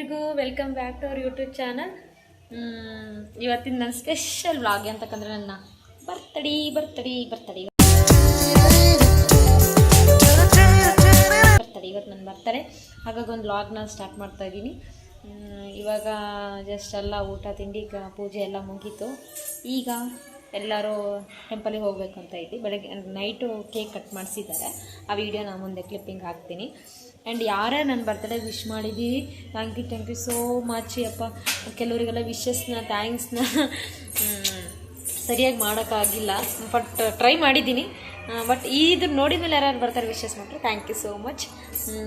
ಎಲ್ರಿಗೂ welcome back to our YouTube channel ಇವತ್ತಿನ ನನ್ನ ಸ್ಪೆಷಲ್ ವ್ಲಾಗ್ ಅಂತಕ್ಕಂದ್ರೆ ನನ್ನ ಬರ್ತಡಿ ಬರ್ತಡಿ ಬರ್ತಡಿ ಬರ್ತಡೆ ಇವತ್ತು ನನ್ನ ಬರ್ತಾರೆ ಹಾಗಾಗಿ ಒಂದು ವ್ಲಾಗ್ನ ಸ್ಟಾರ್ಟ್ ಮಾಡ್ತಾ ಇದ್ದೀನಿ. ಇವಾಗ ಜಸ್ಟ್ ಎಲ್ಲ ಊಟ, ತಿಂಡಿ ಪೂಜೆ ಎಲ್ಲ ಮುಗೀತು. ಈಗ ಎಲ್ಲರೂ ಟೆಂಪಲಿಗೆ ಹೋಗ್ಬೇಕು ಅಂತ ಇದ್ದೀವಿ. ಬೆಳಗ್ಗೆ, ನೈಟು ಕೇಕ್ ಕಟ್ ಮಾಡಿಸಿದ್ದಾರೆ. ಆ ವಿಡಿಯೋ ನಾನು ಮುಂದೆ ಕ್ಲಿಪ್ಪಿಂಗ್ ಹಾಕ್ತೀನಿ. ಆ್ಯಂಡ್ ಯಾರೇ ನನ್ನ ಬರ್ತಡೇ ವಿಶ್ ಮಾಡಿದ್ದೀವಿ thank you thank you so much ಅಪ್ಪ. ಕೆಲವರಿಗೆಲ್ಲ ವಿಶಸ್ನ ಥ್ಯಾಂಕ್ಸ್ನ ಸರಿಯಾಗಿ ಮಾಡೋಕ್ಕಾಗಿಲ್ಲ. ಬಟ್ ಟ್ರೈ ಮಾಡಿದ್ದೀನಿ. ಬಟ್ ಇದು ನೋಡಿದ ಮೇಲೆ ಯಾರು ಬರ್ತಾರೆ ವಿಶಸ್ ಮಾಡ್ರೆ ಥ್ಯಾಂಕ್ ಯು ಸೋ ಮಚ್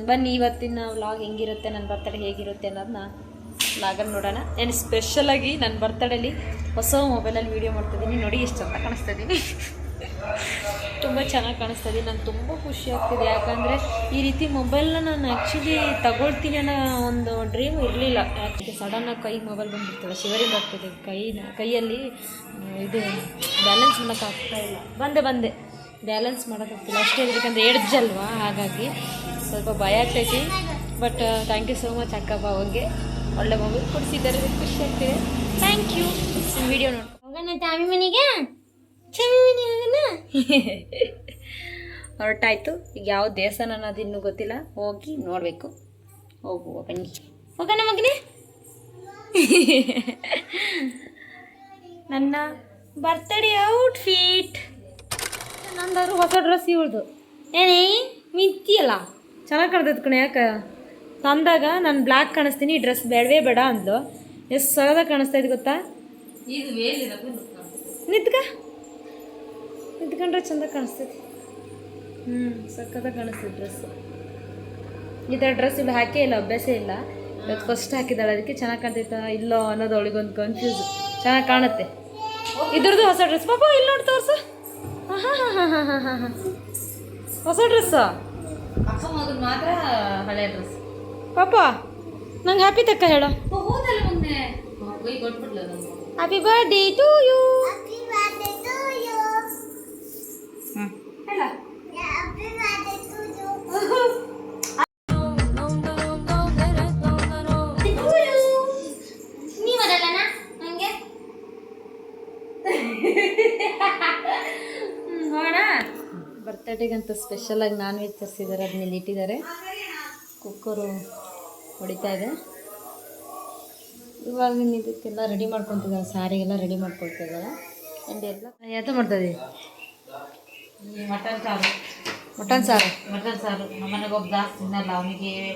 ಬನ್ನಿ, ಇವತ್ತಿನ ವ್ಲಾಗ್ ಹೆಂಗಿರುತ್ತೆ, ನನ್ನ ಬರ್ತಡೇ ಹೇಗಿರುತ್ತೆ ಅನ್ನೋದನ್ನ ವ್ಲಾಗಲ್ಲಿ ನೋಡೋಣ. ಆ್ಯಂಡ್ ಸ್ಪೆಷಲಾಗಿ ನನ್ನ ಬರ್ತಡೇಲಿ ಹೊಸ ಮೊಬೈಲಲ್ಲಿ ವೀಡಿಯೋ ಮಾಡ್ತಿದ್ದೀನಿ. ನೋಡಿ ಎಷ್ಟು ಅಂತ ಕಾಣಿಸ್ತಾ ಇದ್ದೀನಿ ತುಂಬ ಚೆನ್ನಾಗಿ ಕಾಣಿಸ್ತಾ ಇದೆ. ನಂಗೆ ತುಂಬ ಖುಷಿ ಆಗ್ತಿದೆ. ಯಾಕಂದರೆ ಈ ರೀತಿ ಮೊಬೈಲ್ನ ನಾನು ಆ್ಯಕ್ಚುಲಿ ತಗೊಳ್ತೀನಿ ಅನ್ನೋ ಒಂದು ಡ್ರೀಮ್ ಇರಲಿಲ್ಲ. ಯಾಕೆ ಸಡನ್ನಾಗಿ ಕೈ ಮೊಬೈಲ್ ಬಂದುಬಿಡ್ತದೆ. ಶಿವರಿ ಆಗ್ತದೆ. ಕೈನ ಕೈಯಲ್ಲಿ ಇದು ಬ್ಯಾಲೆನ್ಸ್ ಮಾಡೋಕ್ಕಾಗ್ತಾ ಇಲ್ಲ. ಬಂದೆ ಬಂದೆ. ಬ್ಯಾಲೆನ್ಸ್ ಮಾಡೋಕ್ಕಾಗ್ತಿಲ್ಲ ಅಷ್ಟೇ ಇರ್ಬೇಕಂದ್ರೆ ಎಡ್ಜಲ್ವಾ ಹಾಗಾಗಿ ಸ್ವಲ್ಪ ಭಯ ಆಗ್ತೈತಿ. But thank you so much Akkappa ಅವ್ರಿಗೆ. ಒಳ್ಳೆ ಮೊಬೈಲ್ ಕೊಡಿಸಿದ್ದಾರೆ. ಖುಷಿ ಆಗ್ತಿದೆ. ಥ್ಯಾಂಕ್ ಯು ವಿಡಿಯೋ ನೋಡಿ ಹೋಗೋಣ ತಾಮಿ ಮನೆಗೆ ಹೊರಟಾಯ್ತು. ಈಗ ಯಾವ ದೇವಸ್ಥಾನ ಅನ್ನೋದು ಇನ್ನೂ ಗೊತ್ತಿಲ್ಲ. ಹೋಗಿ ನೋಡಬೇಕು. ಹೋಗುವ ಬನ್ನಿ. ಹೋಗೋಣ ಮಗನೇ. ನನ್ನ ಬರ್ತಡೇ ಔಟ್ಫಿಟ್ ನಂದಾದ್ರು ಹೊಸ ಡ್ರೆಸ್ ಇವಳ್ದು. ಏನೇ ಮಿತ್ತಿಯಲ್ಲ ಚೆನ್ನಾಗಿ ಕಾಣ್ತೈತೆ ಕಣೆ ಯಾಕೆ? ತಂದಾಗ ನಾನು ಬ್ಲ್ಯಾಕ್ ಕಾಣಿಸ್ತೀನಿ ಈ ಡ್ರೆಸ್ ಬೇಡವೇ ಬೇಡ ಅಂದ್ಲು. ಎಷ್ಟು ಸಗದಾಗ ಕಾಣಿಸ್ತಾ ಇದೆ ಗೊತ್ತಾ? ನಿಂತ್ಕ? ನಿಂತ್ಕೊಂಡ್ರೆ ಚಂದ ಕಾಣಿಸ್ತೈತಿ. ಹ್ಞೂ ಸಕ್ಕತ್ತಾಗಿ ಕಾಣಿಸ್ತೈತೆ ಡ್ರೆಸ್ ಈ ಥರ ಡ್ರೆಸ್ ಇಲ್ಲಿ ಹಾಕೇ ಇಲ್ಲ ಅಭ್ಯಾಸ ಇಲ್ಲ. ಇವತ್ತು ಫಸ್ಟ್ ಹಾಕಿದ್ದಾಳೆ ಅದಕ್ಕೆ ಚೆನ್ನಾಗಿ ಕಾಣ್ತೈತಾ ಇಲ್ಲೋ ಅನ್ನೋದು ಅವಳಿಗೊಂದು ಕನ್ಫ್ಯೂಸ್ ಚೆನ್ನಾಗಿ ಕಾಣುತ್ತೆ. ಇದ್ರದ್ದು ಹೊಸ ಡ್ರೆಸ್ ಪಾಪ ಇಲ್ಲಿ ನೋಡಿ ತೋರ್ಸು. ಹಾಂ ಹಾಂ ಹಾಂ ಹಾಂ ಹಾಂ ಹಾಂ ಹೊಸ ಡ್ರೆಸ್ಸು ಮಾತ್ರ ಹಳೆ ಡ್ರೆಸ್ ಪಾಪ ನಂಗೆ ಹ್ಯಾಪಿ ತಕ್ಕ ಹೇಳು. ಹ್ಯಾಪಿ ಮೊನ್ನೆ. To you happy birthday to you ಅಂತ ಬರ್ತಡೇಗಂತ ಸ್ಪೆಷಲಾಗಿ ನಾನ್ ವೆಜ್ ತರಿಸಿದ್ದಾರೆ ಅದನ್ನೆಲ್ಲಿ ಇಟ್ಟಿದ್ದಾರೆ. ಕುಕ್ಕರು ಹೊಡಿತಾ ಇದೆ. ಇವಾಗ ಇದಕ್ಕೆಲ್ಲ ರೆಡಿ ಮಾಡ್ಕೊತಿದ್ದಾರೆ ಸಾರಿಗೆಲ್ಲ ರೆಡಿ ಮಾಡ್ಕೊಳ್ತಿದ್ದಾರೆ ಆ್ಯಂಡ್ ಎಲ್ಲ ಯಾತ ಮಾಡ್ತಾ ಇದೀವಿ ಮಟನ್ ಸಾರು. ಮಟನ್ ಸಾರು. ಮಟನ್ ಸಾರು. ನಮ್ಮ ಮನೆಗೆ ಒಬ್ಬ ಜಾಸ್ತಿ ತಿನ್ನಲ್ಲ. ಅವನಿಗೆ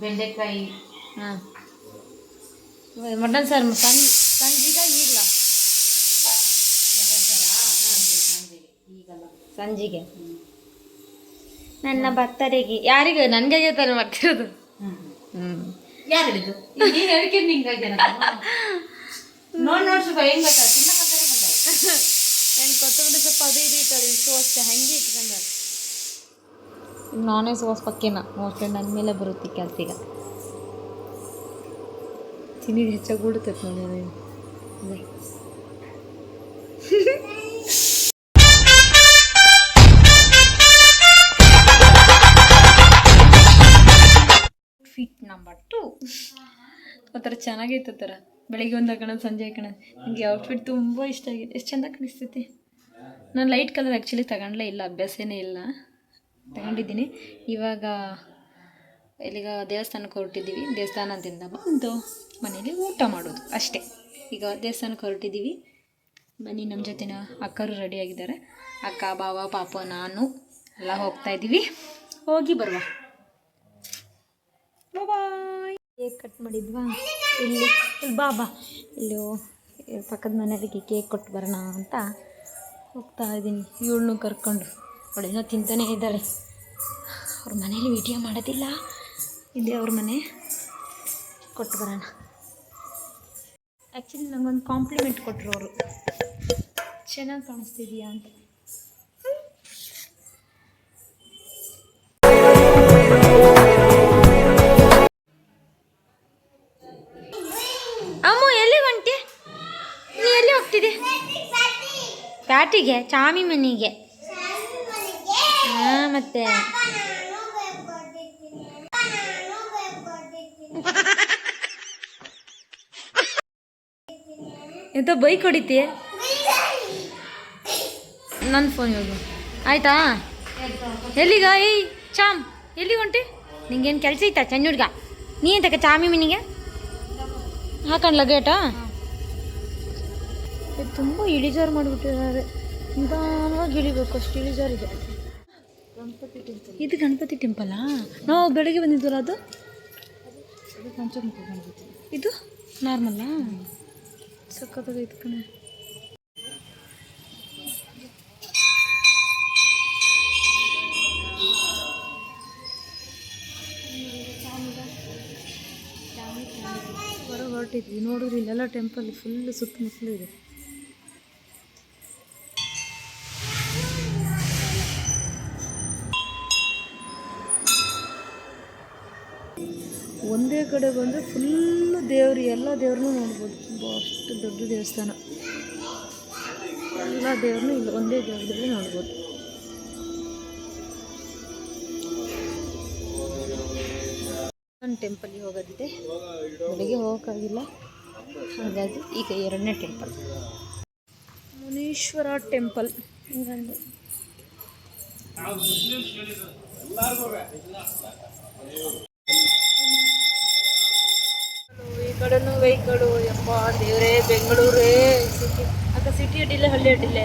ಬೆಂಡೆಕಾಯಿ. ಹಾಂ. ಮಟನ್ ಸಾರು ಸಂಜೆ ಸಂಜೆಗ ಈಗಲ್ಲ ಮಟನ್ ಸಾರ? ಈಗಲ್ಲ. ಸಂಜೆಗೆ? ನನ್ನ ಭಕ್ತರಿಗೆ ಯಾರಿಗೆ? ನನಗೆ ತಾನೆ ಮಾಡ್ತಿರೋದು? ಹ್ಞೂ ಯಾರು ಹೇಳಿದ್ದು ಹೇಳಿಕೆ ನಿಂಗೆ ನೋಡಿ ನೋಡಿ ಹೆಂಗ್ ನಾನು ಕೊತ್ತಂಬರಿ ಸ್ವಲ್ಪ ಅದು ಇದು ಇಟ್ಟಾರೆ ಇಷ್ಟು ಅಷ್ಟೇ ಹಂಗೆ ಇಟ್ಕೊಂಡಾರೆ. ನಾನೇ ಸೋಸ್ ಪಕ್ಕೆನ ಮೋಸ್ಟ್ಲಿ ನನ್ನ ಮೇಲೆ ಬರುತ್ತೆ ಕೆಲಸ ಈಗ. ತಿನ್ನಿದ್ದು ಹೆಚ್ಚಾಗಿ ಬಿಡುತ್ತೈತೆ ನೋಡಿ. ಫಿಟ್ ನಂಬರ್ ಟು ಒಂಥರ ಚೆನ್ನಾಗೈತೆ ಥರ ಬೆಳಿಗ್ಗೆ ಒಂದು ಹಾಕೋಣ ಸಂಜೆ ಹಾಕೋಣ ನನಗೆ ಔಟ್ಫಿಟ್ ತುಂಬ ಇಷ್ಟ ಆಗಿದೆ ಎಷ್ಟು ಚೆಂದ ಕಾಣಿಸ್ತೈತಿ. ನಾನು ಲೈಟ್ ಕಲರ್ ಆ್ಯಕ್ಚುಲಿ ತಗೊಂಡಲೇ ಇಲ್ಲ, ಅಭ್ಯಾಸನೇ ಇಲ್ಲ. ತಗೊಂಡಿದ್ದೀನಿ. ಇವಾಗ ಇಲ್ಲಿಗ ದೇವಸ್ಥಾನಕ್ಕೆ ಹೊರಟಿದ್ದೀವಿ. ದೇವಸ್ಥಾನದಿಂದ ಬಂದು ಮನೇಲಿ ಊಟ ಮಾಡೋದು ಅಷ್ಟೇ. ಈಗ ದೇವಸ್ಥಾನಕ್ಕೆ ಹೊರಟಿದ್ದೀವಿ. ಬನ್ನಿ ನಮ್ಮ ಜೊತೆನ ಅಕ್ಕರು ರೆಡಿಯಾಗಿದ್ದಾರೆ ಅಕ್ಕ ಬಾವ ಪಾಪ, ನಾನು ಎಲ್ಲ ಹೋಗ್ತಾ ಇದ್ದೀವಿ. ಹೋಗಿ ಬರುವ. ಕೇಕ್ ಕಟ್ ಮಾಡಿದ್ವಾ? ಇಲ್ಲಿ ಇಲ್ಲಿ ಬಾಬಾ. ಇಲ್ಲಿ, ಪಕ್ಕದ ಮನೆಯವರಿಗೆ ಕೇಕ್ ಕೊಟ್ಟು ಬರೋಣ ಅಂತ. ಹೋಗ್ತಾ ಇದ್ದೀನಿ. ಇವಳನ್ನು ಕರ್ಕೊಂಡು. ಅವಳೇನೋ ತಿಂತಾನೇ ಇದ್ದಾಳೆ ಅವ್ರ ಮನೇಲಿ ವಿಡಿಯೋ ಮಾಡೋದಿಲ್ಲ. ಇದೆ ಅವ್ರ ಮನೆ. ಕೊಟ್ಟು ಬರೋಣ. ಆ್ಯಕ್ಚುಲಿ ನನಗೊಂದು ಕಾಂಪ್ಲಿಮೆಂಟ್ ಕೊಟ್ಟರು ಅವರು. ಚೆನ್ನಾಗಿ ಕಾಣಿಸ್ತಿದೆಯಾ ಅಂತ. ಯಾರಿಗೆ ಚಾಮಿ ಮನಿಗೆ. ಹಾ ಮತ್ತೆ? ಎಂತ ಬೈಕ್ ಹೊಡಿತೀಯ? ನನ್ನ ಫೋನ್ ಹೋಗು ಆಯ್ತಾ? ಎಲ್ಲಿಗ? ಏಯ್ ಚಾಮ್ ಎಲ್ಲಿಗೆ ಹೊಂಟಿ? ನಿಂಗೇನು ಕೆಲಸ ಐತಾ ಹುಡ್ಗ ನೀ ಎಂತಕ್ಕ ಚಾಮಿ ಮೀನಿಗೆ? ಹಾಕಣ್ಲ ಗೇಟಾ ತುಂಬ ಇಳಿಜಾರು ಮಾಡಿಬಿಟ್ಟಿದ್ದಾರೆ. ನಿಧಾನವಾಗಿ ಇಳಿಬೇಕು, ಅಷ್ಟು ಇಳಿಜಾರಿದೆ ಇದು ಗಣಪತಿ ಟೆಂಪಲಾ ನಾವು ಬೆಳಗ್ಗೆ ಬಂದಿದ್ವಲ್ಲ ಅದು? ಇದು ನಾರ್ಮಲ್ಲಾ ಇದು ಕಣೆ. ಹೊರಟಿದ್ವಿ ನೋಡಿದ್ರೆ ಇಲ್ಲೆಲ್ಲ ಟೆಂಪಲ್ ಫುಲ್ ಸುತ್ತಮುತ್ತಲೂ ಇದೆ. ಒಂದೇ ಕಡೆ ಬಂದರೆ ಫುಲ್ಲು ದೇವರು ಎಲ್ಲ ದೇವ್ರನ್ನೂ ನೋಡ್ಬೋದು. ತುಂಬ ಅಷ್ಟು ದೊಡ್ಡ ದೇವಸ್ಥಾನ. ಎಲ್ಲ ದೇವ್ರನ್ನೂ ಇಲ್ಲಿ ಒಂದೇ ಜಾಗದಲ್ಲಿ ನೋಡ್ಬೋದು. ಟೆಂಪಲ್ಗೆ ಹೋಗೋದಿದೆ. ಬೆಳಿಗ್ಗೆ ಹೋಗೋಕ್ಕಾಗಿಲ್ಲ. ಹಾಗಾಗಿ ಈಗ ಎರಡನೇ ಟೆಂಪಲ್ ಮುನೀಶ್ವರ ಟೆಂಪಲ್ ಹಿಂಗಂದು. ಈ ಕಡೆನೂ ವೆಹಿಕಲು, ಯಪ್ಪ, ದೇವರೇ, ಬೆಂಗಳೂರೇ ಸಿಟಿ ಅಕ್ಕ ಸಿಟಿ ಅಡ್ಡಿಲ್ಲ ಹಳ್ಳಿ ಅಡ್ಡಿಲ್ಲ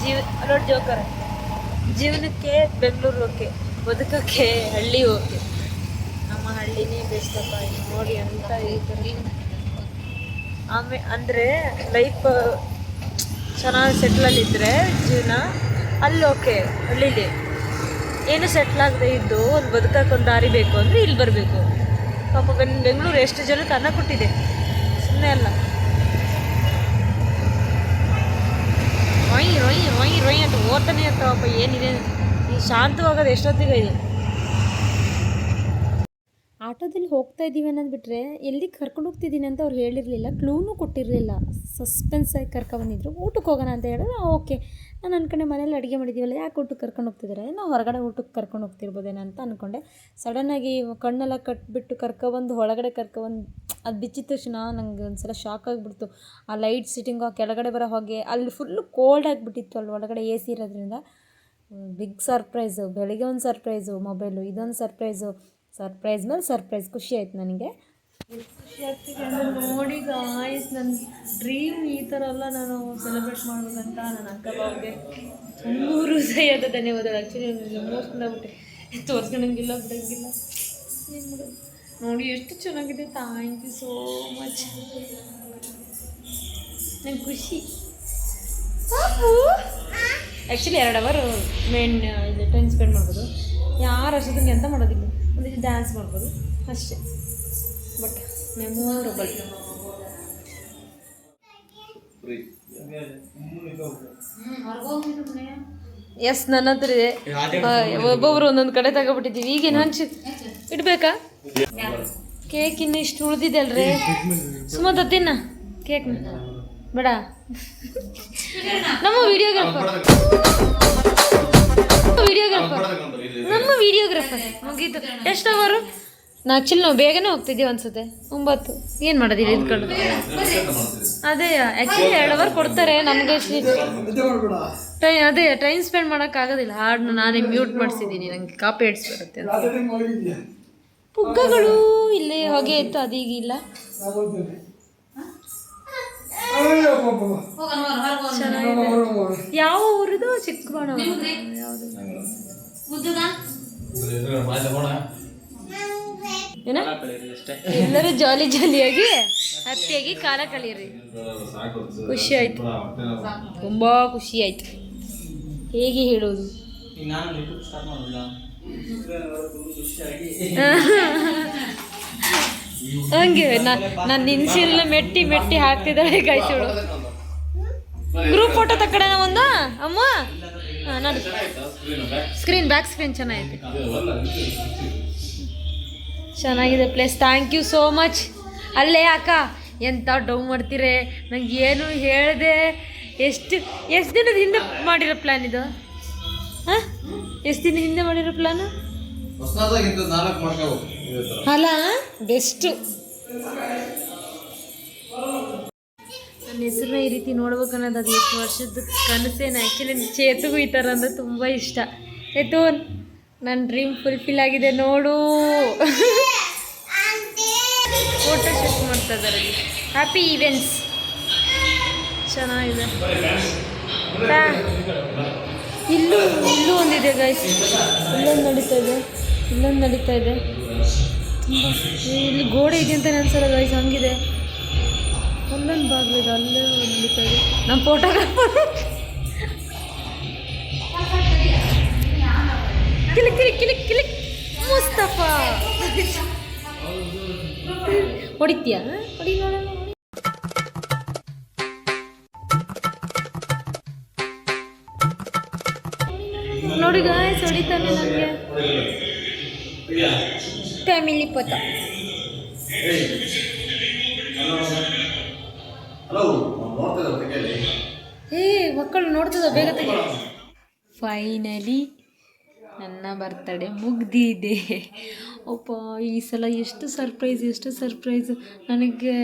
ಜೀವ ರೋಡ್ ಜೋಕರ. ಜೀವನಕ್ಕೆ ಬೆಂಗಳೂರು ಓಕೆ, ಬದುಕಕ್ಕೆ ಹಳ್ಳಿ ಓಕೆ. ನಮ್ಮ ಹಳ್ಳಿನೇ ಬೆಸ್ಟಪ್ಪ ನೋಡಿ ಅಂತ ಈ ಥರ ಆಮೇಲೆ ಅಂದರೆ ಲೈಫ್ ಚೆನ್ನಾಗಿ ಸೆಟ್ಲಲ್ಲಿದ್ದರೆ ಜೀವನ ಅಲ್ಲಿ ಓಕೆ, ಹಳ್ಳಿಲಿ. ಏನು ಸೆಟ್ಲ್ ಆಗದೆ ಇದ್ದು ಒಂದು ಬದುಕಕ್ಕೆ ಒಂದು ದಾರಿ ಬೇಕು ಅಂದರೆ ಇಲ್ಲಿ ಬರಬೇಕು. ಪಾಪ ಬೆನ್, ಬೆಂಗಳೂರು ಎಷ್ಟು ಜನಕ್ಕೆ ಅನ್ನ ಕೊಟ್ಟಿದೆ. ಸುಮ್ಮನೆ ಅಲ್ಲ. ರೊಯ್ ರೊಯ್ ರೊಯ್ ರೊಯ್ ಅಂತ ಓದ್ತಾನೆ ಇರ್ತಾವಪ್ಪ ಏನಿದೆ? ಈ ಶಾಂತವಾಗೋದು ಎಷ್ಟೊತ್ತಿಗೆ ಇದೆ? ಆಟೋದಲ್ಲಿ ಹೋಗ್ತಾ ಇದ್ದೀವಿ ಅನ್ನೋದು ಬಿಟ್ಟರೆ ಎಲ್ಲಿ ಕರ್ಕೊಂಡು ಹೋಗ್ತಿದ್ದೀನಿ ಅಂತ ಅವ್ರು ಹೇಳಿರಲಿಲ್ಲ ಕ್ಲೂನು ಕೊಟ್ಟಿರಲಿಲ್ಲ. ಸಸ್ಪೆನ್ಸ್ ಆಗಿ ಕರ್ಕೊಬಂದಿದ್ರು ಊಟಕ್ಕೆ ಹೋಗೋಣ ಅಂತ ಹೇಳಿದ್ರೆ ಓಕೆ ನಾನು ಅನ್ಕೊಂಡೆ ಮನೇಲಿ ಅಡುಗೆ ಮಾಡಿದ್ದೀವಲ್ಲ ಯಾಕೆ ಊಟಕ್ಕೆ ಕರ್ಕೊಂಡು ಹೋಗ್ತಿದ್ದಾರೆ ನಾವು ಹೊರಗಡೆ ಊಟಕ್ಕೆ ಕರ್ಕೊಂಡು ಹೋಗ್ತಿರ್ಬೋದೇನೋ ಅಂತ ಅಂದ್ಕೊಂಡೆ ಸಡನ್ನಾಗಿ ಕಣ್ಣೆಲ್ಲ ಕಟ್ಬಿಟ್ಟು ಕರ್ಕೊಬಂದು ಒಳಗಡೆ ಕರ್ಕೊಬಂದು ಅದು ಬಿಚ್ಚಿದ ತಕ್ಷಣ ನಂಗೆ ಒಂದ್ಸಲ ಶಾಕ್ ಆಗಿಬಿಡ್ತು. ಆ ಲೈಟ್ ಸಿಟ್ಟಿಂಗು ಆ ಕೆಳಗಡೆ ಬರೋ ಹೊಗೆ, ಅಲ್ಲಿ ಫುಲ್ಲು ಕೋಲ್ಡ್ ಆಗಿಬಿಟ್ಟಿತ್ತು ಅಲ್ಲಿ ಒಳಗಡೆ ಎ ಸಿ ಇರೋದ್ರಿಂದ. ಬಿಗ್ ಸರ್ಪ್ರೈಸು ಬೆಳಿಗ್ಗೆ ಒಂದು ಸರ್ಪ್ರೈಸು ಮೊಬೈಲು ಇದೊಂದು ಸರ್ಪ್ರೈಸು ಸರ್ಪ್ರೈಸ್ ಮೇಲೆ ಸರ್ಪ್ರೈಸ್ ಖುಷಿ ಆಯ್ತು ನನಗೆ. ಖುಷಿ ಆಗ್ತಿದೆ ಅಂದರೆ ನೋಡಿ ಗಾಯ್ಸ್ ನನ್ನ ಡ್ರೀಮ್ ಈ ಥರ ಎಲ್ಲ ನಾನು ಸೆಲೆಬ್ರೇಟ್ ಮಾಡ್ಬೇಕಂತ ನನ್ನ ಅಕ್ಕ ಬಾವಿಗೆ ಮೂರು ಹೃದಯದ ಧನ್ಯವಾದಗಳು. ಆ್ಯಕ್ಚುಲಿ ನನಗೆ ಎಮೋಷ್ನಲ್ ಆಗ್ಬಿಟ್ಟೆ. ತೋರಿಸ್ಕೊಳಂಗಿಲ್ಲ ಬಿಡೋಂಗಿಲ್ಲ. ಏನು ಮಾಡೋದು? ನೋಡಿ ಎಷ್ಟು ಚೆನ್ನಾಗಿದೆ. ಥ್ಯಾಂಕ್ ಯು ಸೋ ಮಚ್ ನಂಗೆ ಖುಷಿ. ಆ್ಯಕ್ಚುಲಿ ಎರಡು ಅವರ್ ಮೇನ್ ಇದು ಟೈಮ್ ಸ್ಪೆಂಡ್ ಮಾಡ್ಬೋದು. ಯಾರು ಅಷ್ಟೊತ್ತಿಗೆ ಎಂತ ಮಾಡೋದಿಲ್ಲ. ಒಂದಿಷ್ಟು ಡ್ಯಾನ್ಸ್ ಮಾಡ್ಬೋದು. ಅಷ್ಟೇ. ಬಟ್ ಮೆಮೊರಬಲ್ ಎಸ್ ನನ್ನ ಹತ್ರ ಇದೆ. ಒಬ್ಬೊಬ್ರು ಒಂದೊಂದು ಕಡೆ ತಗೊಬಿಟ್ಟಿದ್ದೀವಿ ಈಗೇನು ಹಂಚಿ ಇಡ್ಬೇಕಾ? ಕೇಕ್ ಇನ್ನು ಇಷ್ಟು ಉಳಿದಿದೆ ಅಲ್ರಿ? ಸುಮಂತ ತಿನ್ನ. ಕೇಕ್ ಬೇಡ. ನಮ್ಮ ವಿಡಿಯೋಗ್ರಾಫರ್ ವಿಡಿಯೋಗ್ರಾಫರ್ ನಮ್ಮ ವಿಡಿಯೋಗ್ರಾಫರ್ ಮುಗೀತು. ಎಷ್ಟು ಅವರು ನಾ ಆ್ಯಕ್ಚುಲಿ ನಾವು ಬೇಗನೆ ಹೋಗ್ತಿದ್ದೀವಿ ಅನ್ಸುತ್ತೆ. ಒಂಬತ್ತು. ಏನು ಮಾಡೋದಿಲ್ಲ ಇದ್ಕೊಂಡು. ಅದೇ ಆ್ಯಕ್ಚುಲಿ ಎರಡು ಅವರ್ ಕೊಡ್ತಾರೆ ನಮಗೆ ಟೈ ಅದೇ ಟೈಮ್ ಸ್ಪೆಂಡ್ ಮಾಡೋಕ್ಕಾಗೋದಿಲ್ಲ ಹಾಡನ್ನ ನಾನೇ ಮ್ಯೂಟ್ ಮಾಡಿಸಿದ್ದೀನಿ. ನನಗೆ ಕಾಪಿ ಹೆಡ್ಸ್ ಬರುತ್ತೆ ಪುಗ್ಗಗಳು ಇಲ್ಲೇ ಹೊಗೆ ಇತ್ತು ಅದೀಗ ಇಲ್ಲ ಯಾವ ಊರಿದು? ಚಿಕ್ಕಬಾಣ ಯಾವುದು? ಎಲ್ಲರೂ ಜಾಲಿ ಜಾಲಿಯಾಗಿ ಹತ್ತಿಯಾಗಿ ಕಾಲ ಕಳೀರಿ ಖುಷಿ ಆಯ್ತು ತುಂಬಾ ಖುಷಿ ಆಯ್ತು ಹೇಗೆ ಹೇಳೋದು? ಹಂಗೆ ನಾನು ನಿನ್ಸಿಲ್ಲ ಮೆಟ್ಟಿ ಮೆಟ್ಟಿ ಹಾಕ್ತಿದ್ದಾಳೆ ಕಾಯ್ಸೋಳು ಗ್ರೂಪ್ ಫೋಟೋ ತಕ್ಕಡೆ ಒಂದು, ಅಮ್ಮ? ನಾನು ಸ್ಕ್ರೀನ್ ಬ್ಯಾಕ್ ಸ್ಕ್ರೀನ್ ಚೆನ್ನಾಗಿದೆ. ಚೆನ್ನಾಗಿದೆ place. Thank you so much ಅಲ್ಲೇ ಅಕ್ಕ ಎಂಥ ಡೌ ಮಾಡ್ತೀರಿ? ನಂಗೆ ಏನು ಹೇಳಿದೆ. ಎಷ್ಟು ಎಷ್ಟು ದಿನದ ಹಿಂದೆ ಮಾಡಿರೋ ಪ್ಲ್ಯಾನ್ ಇದು? ಹಾಂ? ಎಷ್ಟು ದಿನ ಹಿಂದೆ ಮಾಡಿರೋ ಪ್ಲ್ಯಾನು ಅಲ್ಲ ಬೆಸ್ಟು ನನ್ನ ಹೆಸರನ್ನ ಈ ರೀತಿ ನೋಡ್ಬೇಕು ಅನ್ನೋದು ಅದು ಎಷ್ಟು ವರ್ಷದ ಕನಸೇನು ಆ್ಯಕ್ಚುಲಿ ಚೇತುಗೂ ಈ ಥರ ಅಂದರೆ ತುಂಬ ಇಷ್ಟ. ಚೇತು ನನ್ನ ಡ್ರೀಮ್ ಫುಲ್ಫಿಲ್ ಆಗಿದೆ ನೋಡು. ಫೋಟೋ ಶೂಟ್ ಮಾಡ್ತಾ ಇದ್ದಾರೆ ಹ್ಯಾಪಿ ಈವೆಂಟ್ಸ್ ಚೆನ್ನಾಗಿದೆ. ಇಲ್ಲೂ ಇಲ್ಲೂ ಒಂದಿದೆ ಗೈಸ್ ಇಲ್ಲೊಂದು ನಡೀತಾ ಇದೆ. ಇಲ್ಲೊಂದು ನಡೀತಾ ಇದೆ. ತುಂಬ, ಇಲ್ಲಿ ಗೋಡೆ ಇದೆ ಅಂತ ಅನ್ಸಲ್ಲ ಗೈಸ್ ಹಂಗಿದೆ. ಅಲ್ಲೊಂದು ಬಾಗಿಲು ಇದೆ ಅಲ್ಲೇ ಒಂದ್ ನಡೀತಾ ಇದೆ ನಮ್ಮ ಫೋಟೋಗ್ರಾಫರ್ ಕಿಲಿಕ್ ಕಿಲಿಕ್ ಕಿಲಿಕ್ ಕಿಲಿಕ್ ಮುಸ್ತಫಾ ಹೊಡಿತೀಯಾ ಹೊಡಿ ನೋಡೋಣ ಹೊಡಿ. ನೋಡಿ ಗಾಯ್ಸ್ ಹೊಡಿತಾನೆ ನನಗೆ ಫ್ಯಾಮಿಲಿ ಫೋಟೋ ಹಲೋ ನೋಡ್ತಿದ್ದ ಏ ಮಕ್ಕಳು ನೋಡ್ತದ ಬೇಗ ತೆಗಿ. ಫೈನಲಿ ನನ್ನ ಬರ್ತಡೇ ಮುಗ್ದಿದೆ. ಅಪ್ಪ ಈ ಸಲ ಎಷ್ಟು ಸರ್ಪ್ರೈಸ್ ಎಷ್ಟು ಸರ್ಪ್ರೈಸ್ ನನಗೆ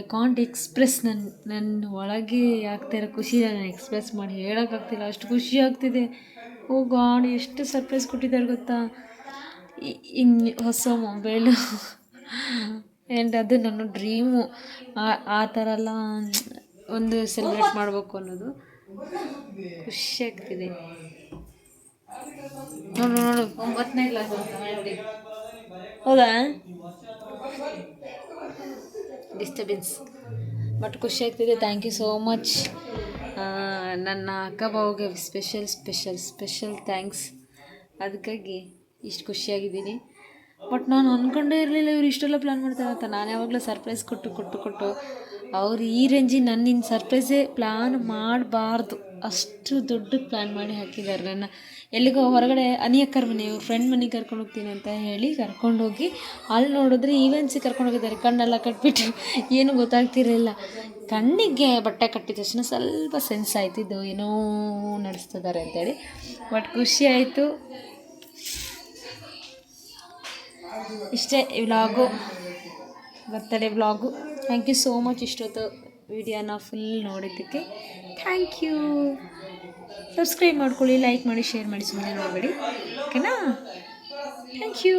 ಐ ಕಾಂಟ್ ಎಕ್ಸ್ಪ್ರೆಸ್ ನನ್ನ ನನ್ನ ಒಳಗೆ ಆಗ್ತಿರೋ ಖುಷಿ ನಾನು ಎಕ್ಸ್ಪ್ರೆಸ್ ಮಾಡಿ ಹೇಳೋಕ್ಕಾಗ್ತಿಲ್ಲ. ಅಷ್ಟು ಖುಷಿ ಆಗ್ತಿದೆ. ಓ ಗಾಡ್ ಎಷ್ಟು ಸರ್ಪ್ರೈಸ್ ಕೊಟ್ಟಿದ್ದಾರೆ ಗೊತ್ತಾ? ಇನ್ನು ಇನ್ ಹೊಸ ಮೊಬೈಲು ಆ್ಯಂಡ್ ಅದು ನನ್ನ ಡ್ರೀಮು ಆ ಥರ ಎಲ್ಲ ಒಂದು ಸೆಲೆಬ್ರೇಟ್ ಮಾಡಬೇಕು ಅನ್ನೋದು. ಖುಷಿ ಆಗ್ತಿದೆ. ನೋಡು ನೋಡು. ಒಂಬತ್ತನೇ ಕ್ಲಾಸ್ ಹೌದಾ? ಡಿಸ್ಟರ್ಬೆನ್ಸ್ ಬಟ್ ಖುಷಿ ಆಗ್ತಿದೆ. ಥ್ಯಾಂಕ್ ಯು ಸೋ ಮಚ್ ನನ್ನ ಅಕ್ಕ ಬಾವುಗೆ ಸ್ಪೆಷಲ್ ಸ್ಪೆಷಲ್ ಸ್ಪೆಷಲ್ ಥ್ಯಾಂಕ್ಸ್ ಅದಕ್ಕಾಗಿ ಇಷ್ಟು ಖುಷಿಯಾಗಿದ್ದೀನಿ. ಬಟ್ ನಾನು ಅಂದ್ಕೊಂಡೇ ಇರಲಿಲ್ಲ ಇವ್ರು ಇಷ್ಟೆಲ್ಲ ಪ್ಲ್ಯಾನ್ ಮಾಡ್ತಾರೆ ಅಂತ. ನಾನು ಯಾವಾಗಲೂ ಸರ್ಪ್ರೈಸ್ ಕೊಟ್ಟು ಕೊಟ್ಟು ಕೊಟ್ಟು ಅವ್ರು ಈ ರೇಂಜಿಗೆ ನನ್ನಿಂದ ಸರ್ಪ್ರೈಸೇ ಪ್ಲ್ಯಾನ್ ಮಾಡಬಾರ್ದು. ಅಷ್ಟು ದೊಡ್ಡ ಪ್ಲ್ಯಾನ್ ಮಾಡಿ ಹಾಕಿದ್ದಾರೆ ನನ್ನ. ಎಲ್ಲಿಗೋ ಹೊರಗಡೆ ಅನಿಯಕ್ಕರ ಮನೆ, ಇವ್ರ ಫ್ರೆಂಡ್ ಮನೆಗೆ ಕರ್ಕೊಂಡು ಹೋಗ್ತೀನಿ ಅಂತ ಹೇಳಿ ಕರ್ಕೊಂಡೋಗಿ ಅಲ್ಲಿ ನೋಡಿದ್ರೆ ಈವೆಂಟ್ಸಿಗೆ ಕರ್ಕೊಂಡು ಹೋಗಿದ್ದಾರೆ ಕಣ್ಣೆಲ್ಲ ಕಟ್ಬಿಟ್ಟು ಏನೂ ಗೊತ್ತಾಗ್ತಿರಲಿಲ್ಲ. ಕಣ್ಣಿಗೆ ಬಟ್ಟೆ ಕಟ್ಟಿದ ತಕ್ಷಣ ಸ್ವಲ್ಪ ಸೆನ್ಸ್ ಆಯ್ತಿದ್ದು ಏನೋ ನಡೆಸ್ತಿದ್ದಾರೆ ಅಂತೇಳಿ. ಬಟ್ ಖುಷಿ ಆಯಿತು. ಇಷ್ಟೇ vlog, birthday vlog. Thank you so much ಇಷ್ಟೊತ್ತು ವಿಡಿಯೋನ ಫುಲ್ ನೋಡಿದ್ದಕ್ಕೆ. ಥ್ಯಾಂಕ್ ಯು ಸಬ್ಸ್ಕ್ರೈಬ್ ಮಾಡ್ಕೊಳ್ಳಿ ಲೈಕ್ ಮಾಡಿ ಶೇರ್ ಮಾಡಿ ಸುಮ್ಮನೆ ನೋಡಬೇಡಿ. ಓಕೆನಾ ಥ್ಯಾಂಕ್ ಯು